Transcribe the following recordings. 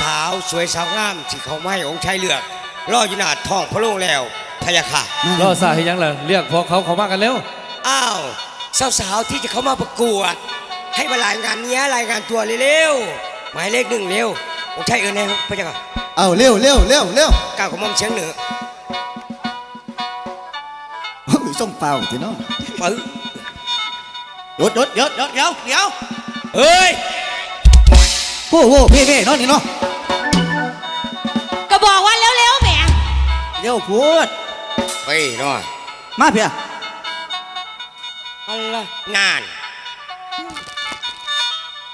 สาวสวยสาวงามที่เขาไม่ให้องค์ชายเลือกรออยู่หน้าท้องพระโรงแล้วพะยาค่ะ รอสาให้ยังล่ะเรียกพวกเขาเขามากันเร็วอ้าวสาวๆที่จะเข้ามาประกวด ให้มารายงานเนี้ยรายงานตัวเร็วๆหมายเลขหนึ่งเร็วองค์ชายเอิญนะครับพะยาค่ะเอาเร็วเร็วเร็วเร็วก้าวของมอมเสียงเหนือโอ้ยส่งเปล่าทีเนาะปึ๊บหยุดหยุดหยุดหยุดเดี๋ยวเดี๋ยวเฮ้ย โอ้โหเพ่เพ่เนาะนี่เนาะก็บอกว่าเร็วๆแหมเร็วพูดเฮ้ยน้อยมาเพียอะไรนาน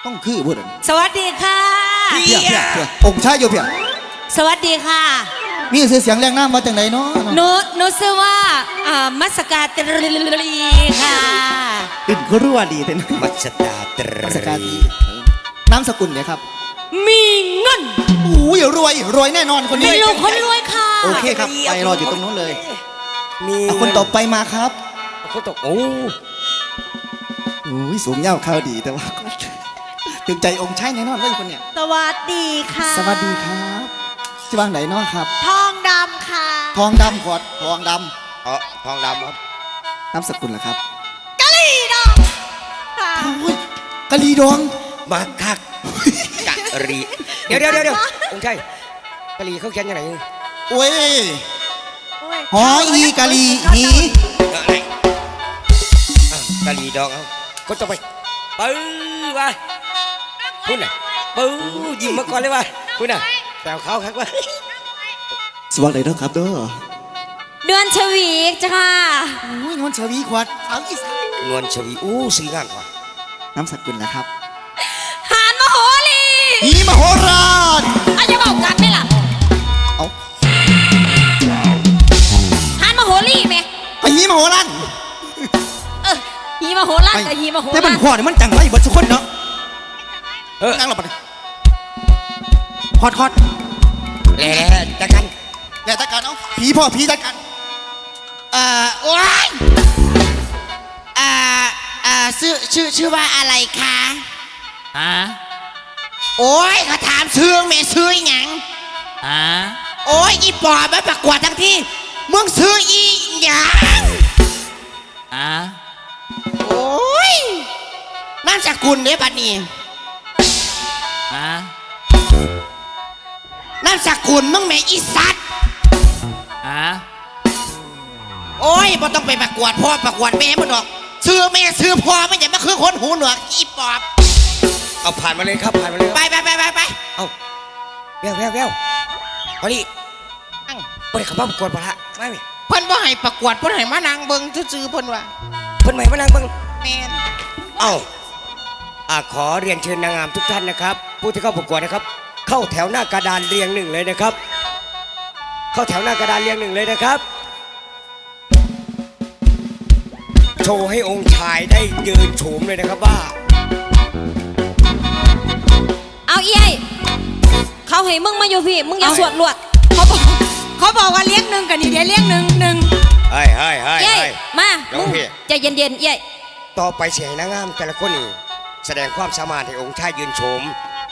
ต้องคือพูดอันสวัสดีค่ะ เพียเพียเพียองค์ชายอยู่เพียสวัสดีค่ะ มีชื่อเสียงแรงน้ำมาจากไหนเนาะหนูหนูชื่อว่าอ่ามัสกาตรีค่ะ ติดก็รู้ว่าดีเต็นมัสตาตรราชการ นามสกุลเนี่ยครับ มีเงินอู้ยรวยรวยแน่นอนคนเป็นี้นลูกคนรวยค่ะ โอเคครับ ไปรออยู่ตรงนู้นเลย มีอะคนต่อไปมาครับคนต่อโอ้อู้ยสูงเย่าข้าวดีแต่ว่าถึงใจองค์ชายแน่นอนเลยคนเนี่ย สวัสดีค่ะ สวัสดีครับที่วางไหนเนาะครับ ทองดำค่ะ ทองดำขอดทองดเออทองดำครับำนามสกุลเหรอครับกะหรี่ดองค่ะโอ้ยกะลีดอง มาคักกะรีเดี๋ยวเดี๋ยวเดี๋ยวเดี๋ยวองค์ชายกะรีเขาเขียนยังไงโอ้ยโอ้ยหออีกะลีหีเออไหนอะกะรีดองเอาคนต่อไปปื้อว่าคุณน่ะปื้อยิงมาก่อนเลยว่าคุณน่ะแต่เขาคักว่าสวัสดีเด้อครับเด้อเดือนชวีกจ้ะค่ะโอ้ยนวลชวีขวัดสาวอีสานนวลชวีอู้สีงามกว่านามสกุลนะครับ หราชกับฮีมโหแต่มัรานชขอเนี่ยมันจังไรเบิดทุกคนเนาะเออนั่งหลับไปดิคอดคอดแหล่จักกันแล้วจัดการเอาผีพ่อผีจัดการเอ่อโอ้ยเอ่อเอ่อชื่อชื่อชื่อว่าอะไรคะฮะโอ้ยเขาถามชื่อแม่ชื่ออหยังฮะโอ้ยอีปอบมาประกวดทั้งที่มึงชื่ออีหยัง ฮะโอ้ ยนามสกุลเด้บัดนี้ฮะนามสกุลมึงแม่อีสัตว์ฮะโอ้ยบ่ต้องไปประกวดพ่อประกวดแม่มึงหรอกชื่อแม่ชื่อพ่อมันอย่ามาคือคนหูหนวกอีปอบ เอาผ่านมาเลยครับผ่านมาเลยไปไปไปไปไปเอาแววแววแววพอดีไปขับมาประกวดปะละไม่ไหมเพิ่นบ่ให้ประกวดเพิ่นให้มานั่งเบิ่งซื่อๆเพิ่นว่าเพิ่นใหม่มานั่งเบิ่ง แม่นเอ้าอ่าขอเรียนเชิญนางงามทุกท่านนะครับ ผู้ที่เข้าประกวดนะครับ เข้าแถวหน้ากระดานเรียงหนึ่งเลยนะครับ เข้าแถวหน้ากระดานเรียงหนึ่งเลยนะครับ โชว์ให้องค์ชายได้ยืนโฉมเลยนะครับว่า เอาเอ้ยเขาให้มึงมาอยู่พี่ มึงอย่าเอาสวดลวด เขาบอกเขาบอกว่าเลี้ยงหนึ่งกันนี่เดี๋ยวเลี้ยงหนึ่งหนึ่งเฮ้ยเฮ้ยเฮ้ยเอ้ยเฮ้ย มา น้องมึงพี่ ใจเย็นๆเอ้ย ต่อไปเสียนางงามแต่ละคนนี่แสดงความสามารถให้องค์ชายยืนโฉม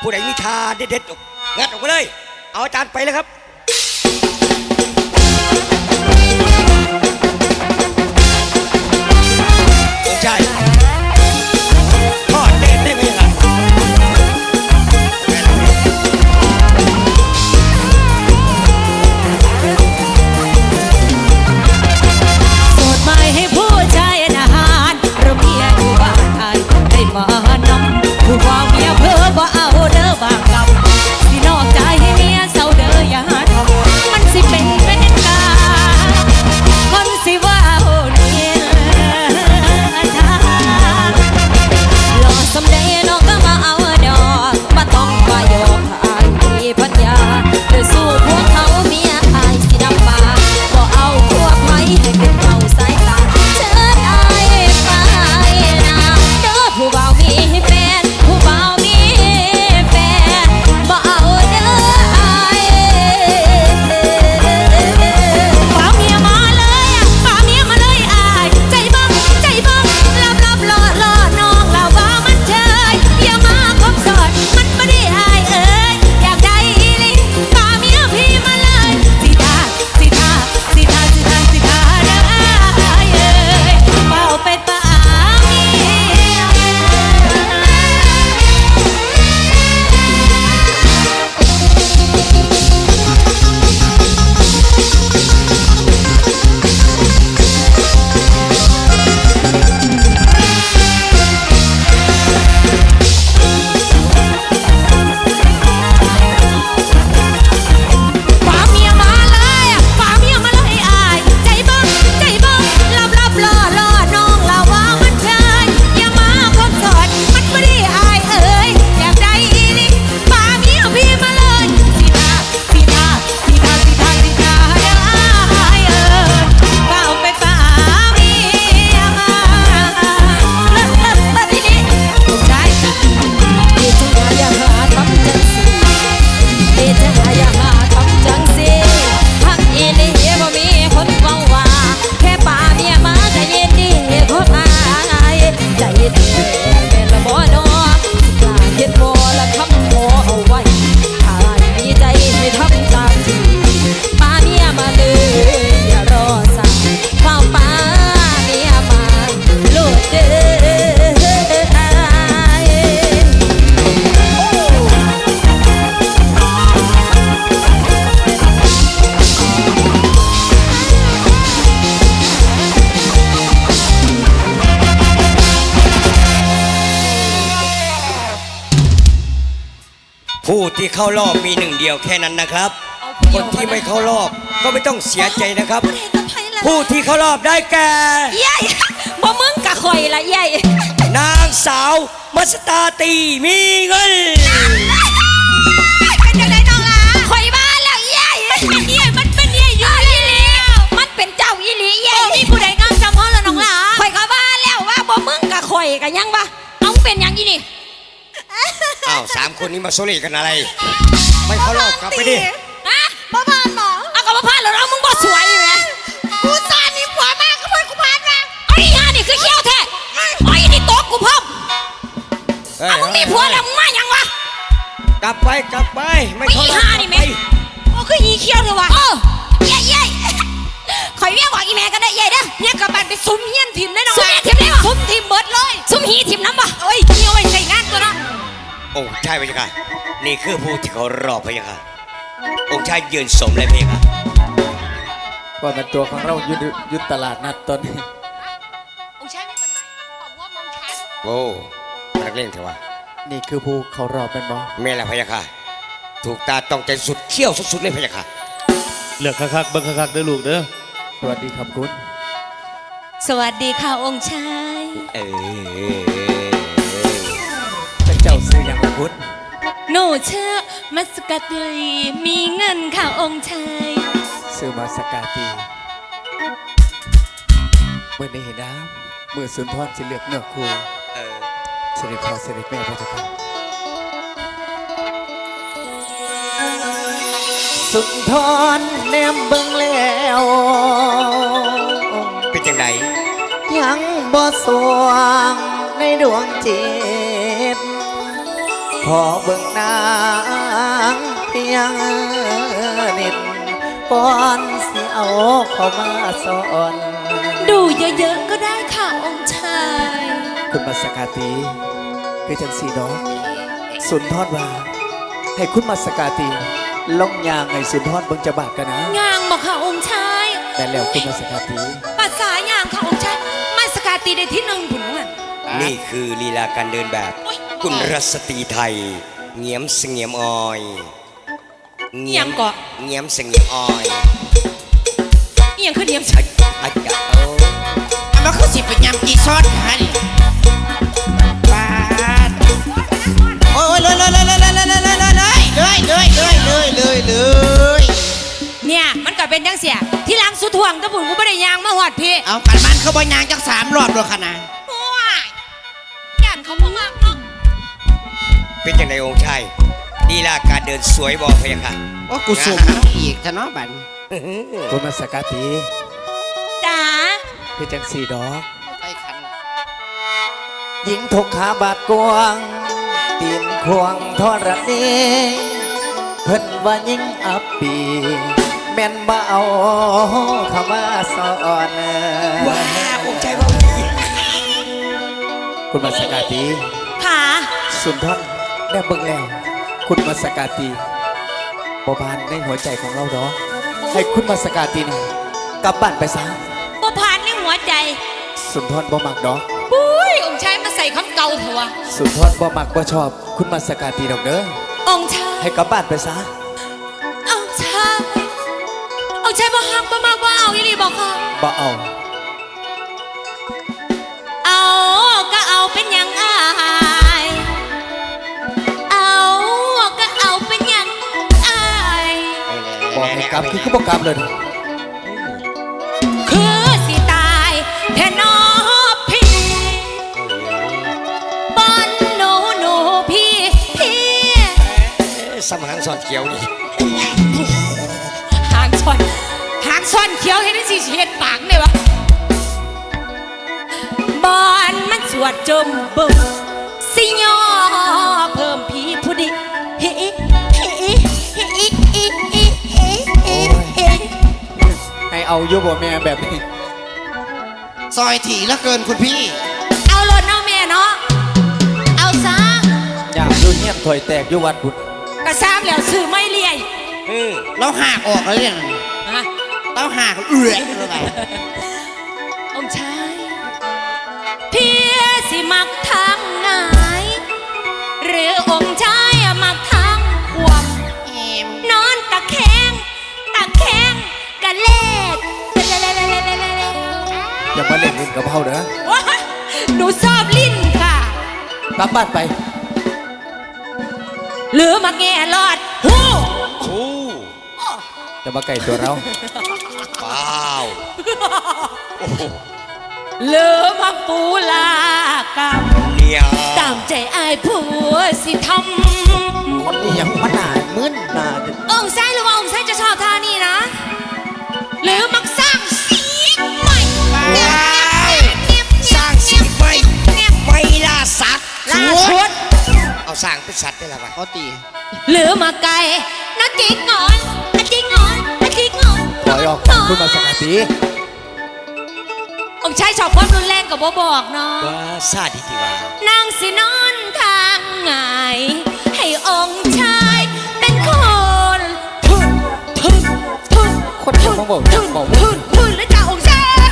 ผู้ใดมีทาเด็ดๆออกงัดออกมาเลย เอาอาจารย์ไปเลยครับ ที่เข้ารอบมีหนึ่งเดียวแค่นั้นนะครับ คนที่ไม่เข้ารอบก็ไม่ต้องเสียใจนะครับผู้ใดก็ไผล่ะผู้ที่เข้ารอบได้แก่ใหญ่บ่มึงกะข่อยละใหญ่นางสาวมัสตาตีมีเงินเป็นจังไดน้องล่ะข่อยบ้าแล้วใหญ่มันเป็นใหญ่มันเป็นใหญ่อยู่อีหลีมันเป็นเจ้าอีหลีใหญ่มีผู้ใดงามจำเฮาแล้วน้องล่ะข่อยก็บ้าแล้วว่าบ่มึงกะข่อยกะยังวะเอาเป็นหยังอีนี่ อ้าวสามคนนี้มาโซเลกันอะไร ไม่เข้ารอบกลับไปดิฮะบ่ผ่านหมอเอาก็บ่ผ่านแล้วเนาะมึงบ่สวยอยู่ไงกูสานี่ผัวมากก็เพิ่นกูผ่านมาไอ้ห่านี่คือเขี้ยวแท้ไอ้นี่ตกกูพร้อมเฮ้ยเอามึงมีผัวแล้วมึงมาหยังวะกลับไปกลับไปไม่เข้ารอบไม่อีห่านี่แม่โอ้คืออีเขี้ยวเลยวะเออเย้เย้ข่อยเรียกบอกอีแม่ก็ได้เย้เด้อเนี่ยกลับบ้านไปซุ้มเฮียนทิมได้น้องซุ้มเฮียนทิมได้ซุ้มทิมเบิดเลย ซุ้มหีทิมน้ำบ่เอ้ยเกี่ยวไว้ใส่งานตัวเนาะ โอ้ใช่พะยะค่ะ นี่คือผู้ที่เขารอบพะยะค่ะ องค์ชายยืนสมเลยพะยะค่ะ ว่าเป็นตัวของเรายุดยุดตลาดนัดตอนนี้องค์ชายไม่เป็นไรบอกว่ามองชันโอ้นักเล่นเถอะวะนี่คือผู้เขารอบเป็นบอแม่ละพะยะค่ะ ถูกตาต้องใจสุดเขี้ยวสุดๆเลยพะยะค่ะ เลือกคักๆเบิ่งคักๆเด้อลูกเด้อสวัสดีครับคุณ สวัสดีค่ะองค์ชาย เออเป็นเจ้า ซื้ออย่างละคุณหนูชื่อมัสกัตลีมีเงินค่ะองค์ชายซื้อมาสกาตีเมื่อได้เห็นน้ำมือสุนทรจะเลือกเนื้อคู่เออเสด็จพ่อเสด็จแม่พระเจ้าค่ะสุนทรแนมเบิ่งแล้วเป็นจังไดยังบ่สวงในดวงจิต ขอเบิ่งนางเพียงนิดก่อนสิเอาเข้ามาสอนดูเยอะๆก็ได้ค่ะองค์ชาย คุณมาสกาตีคือจังสีดอกสุนทรว่า ให้คุณมาสกาตีลงยางให้สุนทรเบิ่งจะบาดกันนะงางบอกค่ะองค์ชายแต่แล้วคุณมาสกาตีภาษาอย่างค่ะองค์ชายมาสกาตีได้ที่หนึ่งผุนวันนี่คือลีลาการเดินแบบ กุลรัสตรีไทย เงียมเสงียมออยเงียมเกาะเงียมเสงียมออยเอียงคือเดียมอาจอาจจะเอาอันมันคือสิเป็นยำกีซอสฮะนี่ปาดโอ้ยเลยเลยเลยเลยเลยเลยเลยเลยเลยเลยเลยเลยเลยเลยเนี่ยมันก็เป็นจังเสียที่หลังสุดห่วงตะผุนกูไม่ได้ยางมาหอดพี่เอากันมันเขาบอยางจักสามรอบเลยขนาด เป็นยังไงองค์ชายลีลาการเดินสวยบอพะยะค่ะว่ากูสุ่มน้ำอีกทะเนาะบันคุณมาสกาตีจ๋าคือจังสีดอกใส่ขันหญิงทกขาบาดกวางตีนควงทอดนี้เพิ่นว่ายิ่งอับปี แม่นบ่เอาเข้ามาสอนว้าองค์ชายว่าดีคุณมาสกาตีค่ะสุนทร แน่เบิ่งแล้ว คุณมาสกาตีบ่บานในหัวใจของเราดอกให้คุณมาสกาตีนี่กลับบ้านไปซะบ่ผ่านในหัวใจ สุนทรบ่มักดอกปุ้ยองค์ชายมาใส่คำเก่าเถอะวะสุนทรบ่มักบ่ชอบ คุณมาสกาตีดอกเด้อองค์ชายให้กลับบ้านไปซะองค์ชายองค์ชายบ่ฮักบ่มากบ่เอาอีหลีบอกค่ะบ่เอาเอา กให้กลับคือก็บอกกลับเลยคือสิตายแทนนอพี่บอนหนูหนูพี่พี่สมหังสอนเขียวนี่หางซ่อนหางซ่อนเขียวเห็นได้สิเห็ดปากเลยวะบอนมันสวดจมบึมสิยอ อาอยุบ่แม่แบบนี้ ซอยถี่เหลือเกินคุณพี่ เอารถเอาแม่เนาะ เอาซะยามอยุ่เงียบถอยแตกอยุวัดบุญกระซ้ำแล้วซื้อไม่เลี่ยอืมเราหักออกแล้วเนี่ยฮะ เราหักเอื่อยเลยอง ลิ้นกับเผาเด้อว้าหนูชอบลิ้นค่ะ กลับบ้านไป หรือมาแง่รอดหูโอ้จะมาไก่ตัวเรา เปล่าหรือมาปูลากรรมเนี่ยตามใจอายผัวสิทคนนี้ยังมันหนามึนหนาจะำองค์ไส้หรือว่าองค์ไส้จะชอบท่านี้นะ หรือมัก สร้างเป็นสัตว์ได้แล้ววะเขาตีหรือมาไก่นักจิกงอนนักจิกงอนนักจิกงอนถอยออกคุณมาสกัดตีองค์ชายชอบความรุนแรงกับบ่บอกเนาะว่าซาดิติว่านางสินอนทางไงายให้องค์ชายเป็นคนทุนทุนทุนคนจะมาบอกทุนบอกทุนทุนแล้วจ้าองค์ชายอะ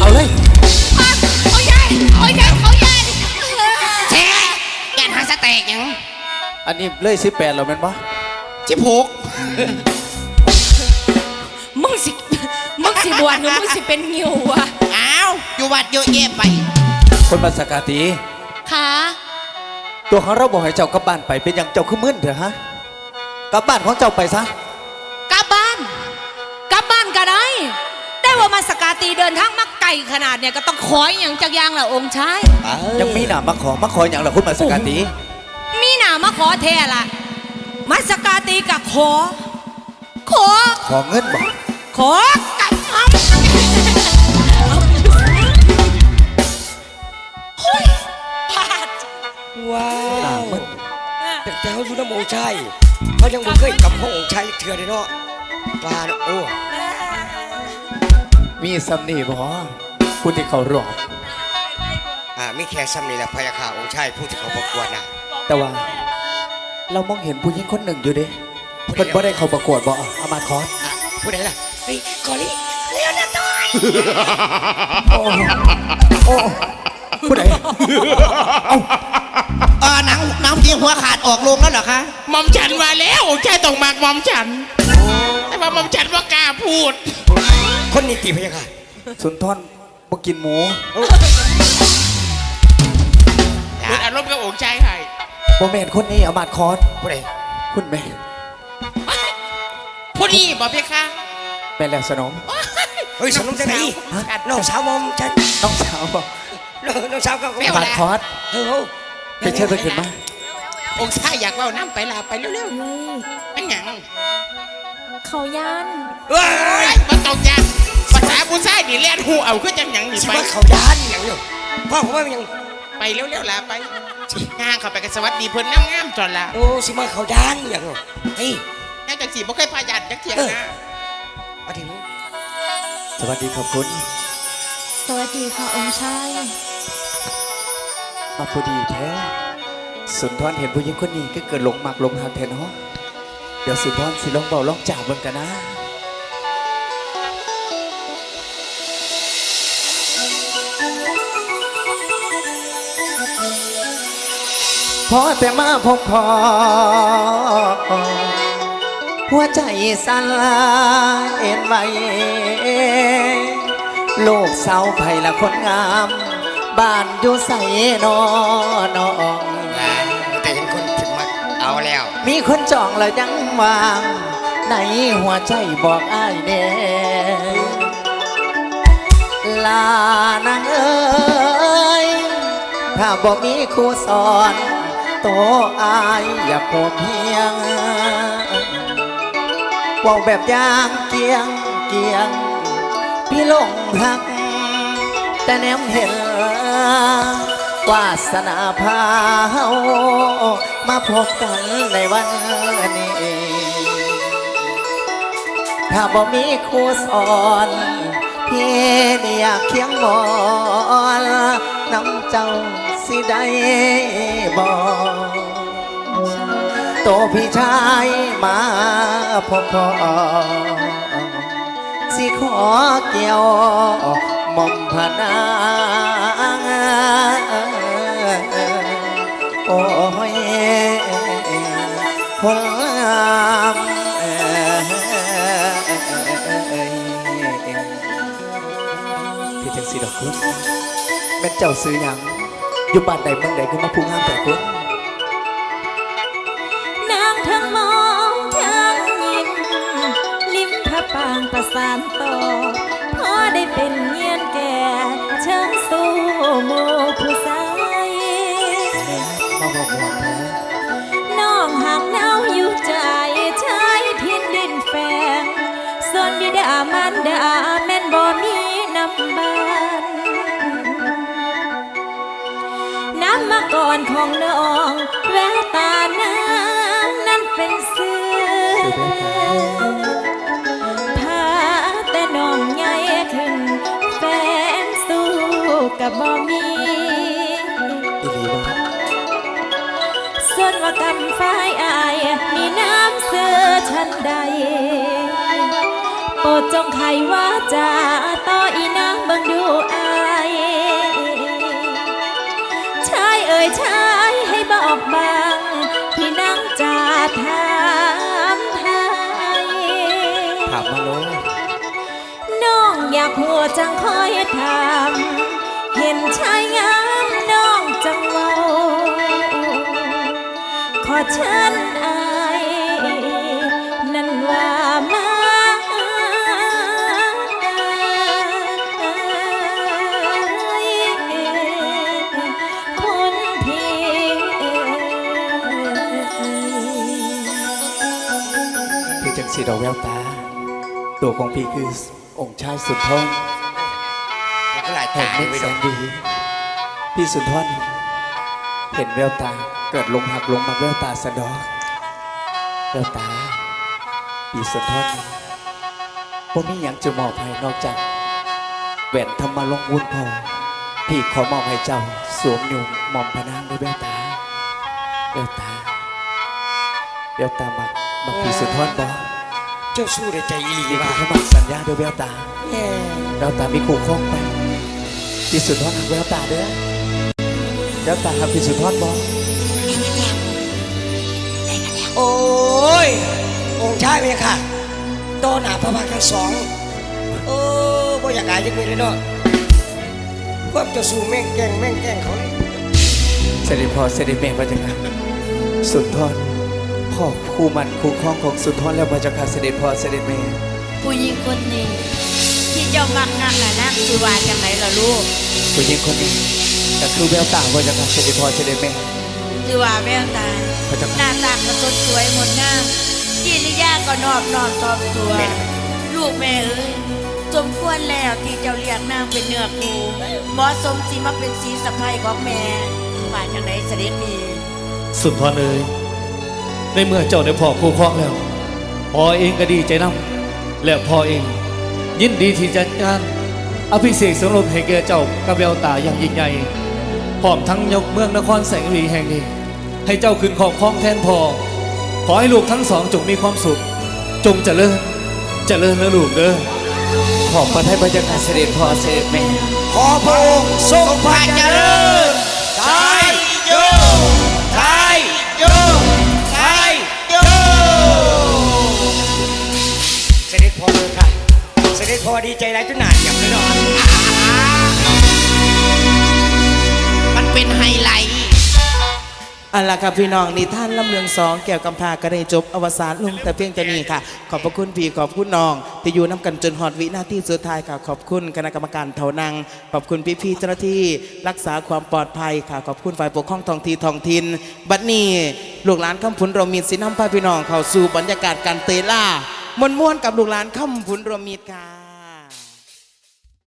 เอาเลยอะองค์ชายองค์ชายองค์ชาย กหยังอันนี้เลยสิบแปดแล้วแม่นปะจิผูกมึงสิ มึงสิบวชหรือมึงสิเป็นงิวอะอ้าวอยู่วัดเยอะแยะไป คนมาสกัดตีขาตัวของเราบอกให้เจ้ากลับบ้านไปเป็นอย่างเจ้าคือมึนเถอะฮะกลับบ้านของเจ้าไปซะกลับบ้าน กลับบ้านก็ได้ แต่ว่ามาสกาตีเดินทางมาไกลขนาดเนี่ยก็ต้องขออย่างจากอยางละองค์ชาย ยังมีหนามาขอมาขออย่างละคุณมาสกัดตี มีหนามาขอแท้ละมาสกาตีกับขอ ขอ ขอเงินบอกขอกับอับโอ้ยพลาดว้าหนาวมึนแต่แต่เขาอยู่น้ำองค์ชายเขายังบ่เคยกลับห้ององค์ชายเถื่อเลยเนาะว่าเนาะโอ้มีสำนีบอผู้ที่เขารอบอ่ามีแค่ซ้ำนี่แหละพยาคาองค์ชายผู้ที่เขาประกวดนะ แต่ว่า เรามองเห็นผู้หญิงคนหนึ่งอยู่เด้เพิ่นบ่ได้เขาประกวดบ่เอามาคอสอะผู้ใดล่ะเฮ้ยกอลิเลียนาตอยโอ้โอ้ผู้ใดเออหนังหนังที่หัวขาดออกลงแล้วเหรอคะหมอมฉันมาแล้วใช่ต้องมากหมอมฉัน แต่ว่าหมอมฉันว่ากล้าพูด คนนี้ตีพยาคาสุนทรบ่กินหมู บ่แม่นคนนี้เอามาคอสผู้ใดคุณแม่ผู้นี้บอกเพคะแม่นแล้วสนมเฮ้ยสนมจังไหนฮะน้องสาวมอมฉันน้องสาวบ่น้องน้องสาวก็เอามาคอสเฮ้ยเฮ้ยไปเชิญเพิ่นขึ้นมาองค์ชายอยากเว่าน้ำไปลาไปเร็วๆเป็นหยังเขาย่านเฮ้ยมันต้องยังภาษาผู้ชายนี่เลียนหูเอาคือจังหยังนี่สิไปว่าเขายานอย่างเดียวพ่อผมว่ามันยังไปเร็วๆลาไป ย่างเข้าไปกันสวัสดีเพิ่นงามๆจอนละโอ้สิมาเขายานอย่างเดียวเฮ้ยแค่จังสีบ่เคยพายันจักเทียงนะมาถึงสวัสดีครับคุณสวัสดีค่ะองค์ชายมาพอดีแท้สุนทรเห็นผู้หญิงคนนี้ก็เกิดหลงมักหลงหักแทนเนาะเดี๋ยวสุนทรสิลองเบาลองจ่าเบิ่งกันนะ พอแต่มาพบพอหัวใจสั่นลายเอ็นไว้โลกเศร้าไผ่ละคนงาม บ้านอยู่ใส่นอนองแต่เห็นคนถึงมาเอาแล้ว มีคนจองแล้วยังวางในหัวใจบอกอ้ายแน่ลานางเอ้ยถ้าบ่มีครูสอน โตอายอย่าโผเพียงว่าแบบอย่างเกียงเกียง พี่ลงหัก แต่แนมเห็นวาสนาพาเฮามาพบกันในวันนี้ ถ้าบ่มีครูสอนพี่อยากเคียงมอนน้ำเจ้า สิได้บอกโตพี่ชายมาพบพอสิขอเกี่ยวม่อมพนางโอ้ยคนงามเอ่ยคุณแม่นเจ้าซื้อหยัง อยู่บ้านใดเมืองใดก็มาพูงามแต่คนนางทั้งมองทั้งยิ้มลิ้มพระปางประสานต่อพอได้เป็นเงียน อนของน้องแววตานางนั้นเป็นเสือพาแต่น้องใหญ่ขึ้นแฟนสู้กับบ่มีส่วนว่ากำฝ้ายอายมีน้ำเสือฉันใดโปรดจงไขว่าจะต่ออีนางเบิ่งดูอา ยชายให้บอกบางพี่นั่งจะถามไทยถามมาโลน้องอยากหัวจังคอยถามเห็นชายงามน้องจังเวาขอเชิญ จังสีดอกแววตา ตัวของพี่คือองค์ชายสุดทองมันก็หลายแห่ตางเมืองไปแสดอกนดี พี่สุนทรเห็นแววตาเกิดลงหักลงมาแววตาสะดอกแววตา พี่สุนทรผมมีอย่างจะมอบให้นอกจากแหวนธรรมลงวุ้นพอพี่ขอมอบให้เจ้าสวมอยู่หม่อมพระนางด้วยแววตาแววตา แววตามักมักพี่สุนทรบอกเจ้าสู้ได้ใจอีหลีนี่ว่าคือเขามักสัญญาด้วยแววตาแววตามีคู่ครองไปพี่สุนทรหักแววตาเด้อแววตาหักพี่สุนทรบอกโอ้ย องค์ชายเมียค่ะโตหนาพระพักตร์ทั้งสองเออบ่อยากอายจังมีเลยเนาะพวกเจ้าสู้แม่งแกล้งแม่งแกล้งเขาเลยเสด็จพ่อเสด็จแม่พระเจ้าค่ะสุนทร พ่อคู่มันคู่ครองของสุนทรแล้วพระเจ้าค่ะเสด็จพ่อเสด็จแม่ผู้หญิงคนนี้ที่เจ้ามักนักน่ะนักสิว่าจังไหนล่ะลูกผู้หญิงคนนี้ก็คือแววตาพระเจ้าค่ะเสด็จพ่อเสด็จแม่สิว่าแววตาพระเจ้าหน้าตาก็สดสวยงดงามกิริยาก็นอบนอมถ่อมตัว ลูกแม่เอ้ยสมควรแล้วที่เจ้าเรียกนางเป็นเนื้อคู่เหมาะสมสิมาเป็นสีสะใภ้ของแม่ว่าจังไหนเสด็จมีสุนทรเอ๋ย ในเมื่อเจ้าได้พ่อคู่ครองแล้วพ่อเองก็ดีใจนำและพ่อเอง ยินดีที่จะงานอภิเษกสมรสให้แก่เจ้ากับแววตาอย่างยิ่งใหญ่พร้อมทั้งยกเมืองนครแสงรีแห่งนี้ ให้เจ้าขึ้นของครองแทนพ่อขอให้ลูกทั้งสองจงมีความสุข จงเจริญเจริญนะลูกเด้อขอบพระทัยพระเจ้าค่ะเสด็จพ่อเสด็จแม่ขอพระองค์ทรงพระเจริญ อดีใจไรจนหนาเหี่ยมเลยเนาะมันเป็นไฮไลท์เอาล่ะครับพี่น้องนิท่านลำเลืองสองแก้วกำพาก็ได้จบอวสานลงแต่เพียงแต่นี้ค่ะ ขอบพระคุณพี่ขอบคุณน้อง ที่อยู่น้ำกันจนหอดวินาทีสุดท้ายค่ะ ขอบคุณคณะกรรมการเถานัง ขอบคุณพี่ๆเจ้าหน้าที่รักษาความปลอดภัยค่ะ ขอบคุณฝ่ายปกครองท้องที่ท้องถิ่นบัดนี้ลูกหลานคำพุนเรามีสินน้ำพาพี่น้องเข้าสู่บรรยากาศการเตล่ามวนๆกับลูกหลานคำพุนเรามีค่ะ